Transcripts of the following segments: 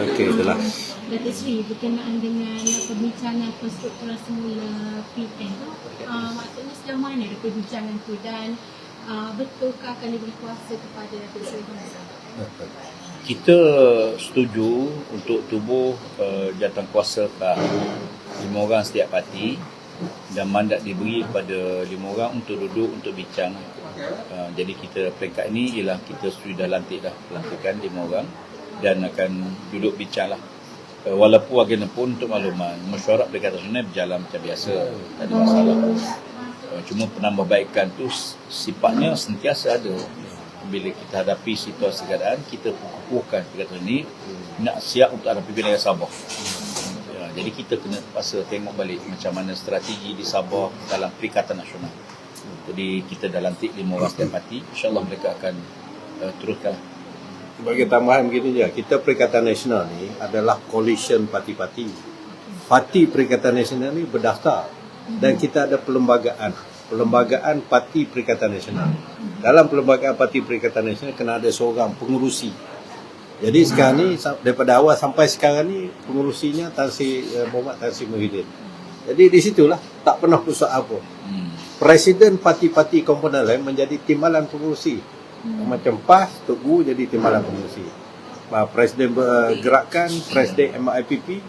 Okey, itulah. Datuk Seri berkenaan dengan perbincangan perstrukturan semula PM tu uh, maksudnya sejauh mana ada perbincangan tu dan uh, betulkah akan diberi kuasa kepada Datuk Seri Hamzah? Kita setuju untuk tubuh uh, jawatan kuasa ke lima orang setiap parti dan mandat diberi kepada lima orang untuk duduk untuk bincang. Uh, jadi kita peringkat ini ialah kita sudah lantik dah pelantikan lima orang dan akan duduk bincang lah. Uh, walaupun bagaimanapun untuk makluman, mesyuarat Perikatan Nasional berjalan macam biasa, tak ada masalah. Uh, cuma penambahbaikan tu sifatnya sentiasa ada. Bila kita hadapi situasi keadaan, kita kukuhkan Perikatan ini nak siap untuk hadapi wilayah Sabah. Ya, jadi kita kena terpaksa tengok balik macam mana strategi di Sabah dalam Perikatan Nasional. Jadi kita dah lantik lima orang setiap parti. InsyaAllah mereka akan uh, teruskan. Sebagai tambahan begini je, kita Perikatan Nasional ni adalah coalition parti-parti. Parti Perikatan Nasional ni berdaftar dan kita ada perlembagaan. Perlembagaan Parti Perikatan Nasional. Dalam perlembagaan Parti Perikatan Nasional kena ada seorang pengurusi. Jadi sekarang ni daripada awal sampai sekarang ni pengurusinya Tan Sri eh, Muhammad Tan Sri Muhyiddin. Jadi di situlah tak pernah pusat apa. Hmm. Presiden parti-parti komponen lain menjadi timbalan pengurusi. Hmm. Macam PAS, Tok Gu jadi timbalan pengurusi. Uh, Presiden bergerakan, Presiden MIPP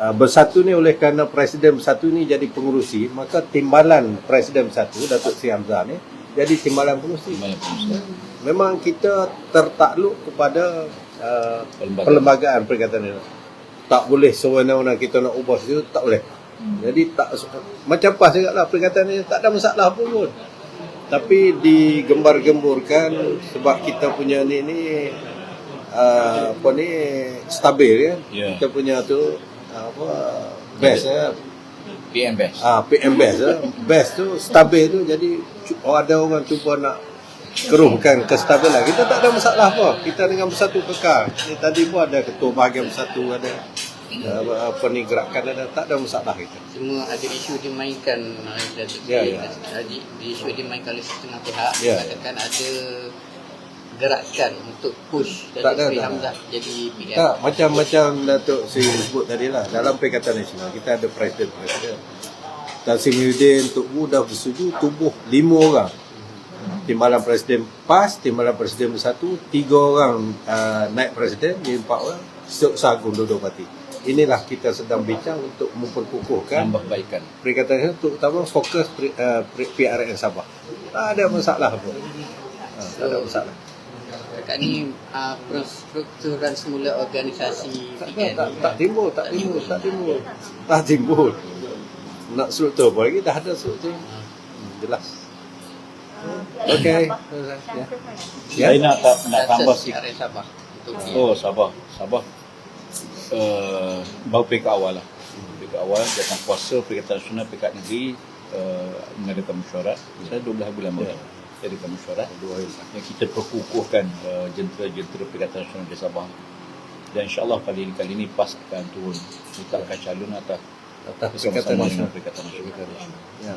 uh, bersatu ni oleh kerana Presiden bersatu ni jadi pengurusi, maka timbalan Presiden bersatu, Datuk Sri Hamzah ni, jadi timbalan pengurusi. Timbalan pengurusi. Memang kita tertakluk kepada uh, Perlembagaan. perlembagaan perkataan ini. Tak boleh sewenang-wenang kita nak ubah situ, tak boleh. Jadi tak macam pas juga lah perkataan ini tak ada masalah apa pun. Tapi digembar-gemburkan sebab kita punya ni ni uh, apa ni stabil. Ya. Kita punya tu apa best ya. PM Best. Ah PM best ya. Best tu stabil tu jadi oh, ada orang cuba nak keruhkan kestabilan. Kita tak ada masalah apa. Kita dengan bersatu kekal. Ni tadi pun ada ketua bahagian bersatu ada uh, apa ni gerakan ada tak ada masalah kita. Semua ada isu dimainkan Datuk Ya, Seri. ya. Di, isu dimainkan oleh setengah pihak Ya. katakan ada gerakan untuk push Tak Seri tak. Hamzah jadi PM. Tak, macam-macam Datuk Sri sebut tadi lah. Dalam Perikatan Nasional, kita ada Presiden-Presiden. Tan Sri Muhyiddin, Tok Gu dah bersetuju tubuh lima orang. Timbalan Presiden PAS, Timbalan Presiden Bersatu, tiga orang uh, naik Presiden, jadi empat orang. Agung dua-dua parti. Inilah kita sedang bincang untuk memperkukuhkan Tambahbaikan. Perikatan Nasional terutama fokus uh, pri, PRN Sabah. Tak ada masalah pun. Ha, tak ada masalah. Dekat ni uh, perstrukturan semula organisasi Tak, tak, tak, tak timbul, tak timbul, tak timbul. Tak timbul. Nak struktur apa lagi? Dah ada struktur. Hmm, jelas. Okey. Ya. Ya. Saya nak tak, nak tambah sikit. Oh Sabah, Sabah. Uh, baru peringkat awal lah. Peringkat awal jawatan kuasa Perikatan Nasional Peringkat Negeri uh, mengadakan mesyuarat. Saya 12 bulan baru. Ya. Saya adakan mesyuarat. Dua hari. Yang kita perkukuhkan uh, jentera-jentera Perikatan Nasional di Sabah. Dan insyaAllah kali ini, kali ini PAS akan turun. Kita akan calon atas Atas Perikatan Nasional. Perikatan Nasional. Ya,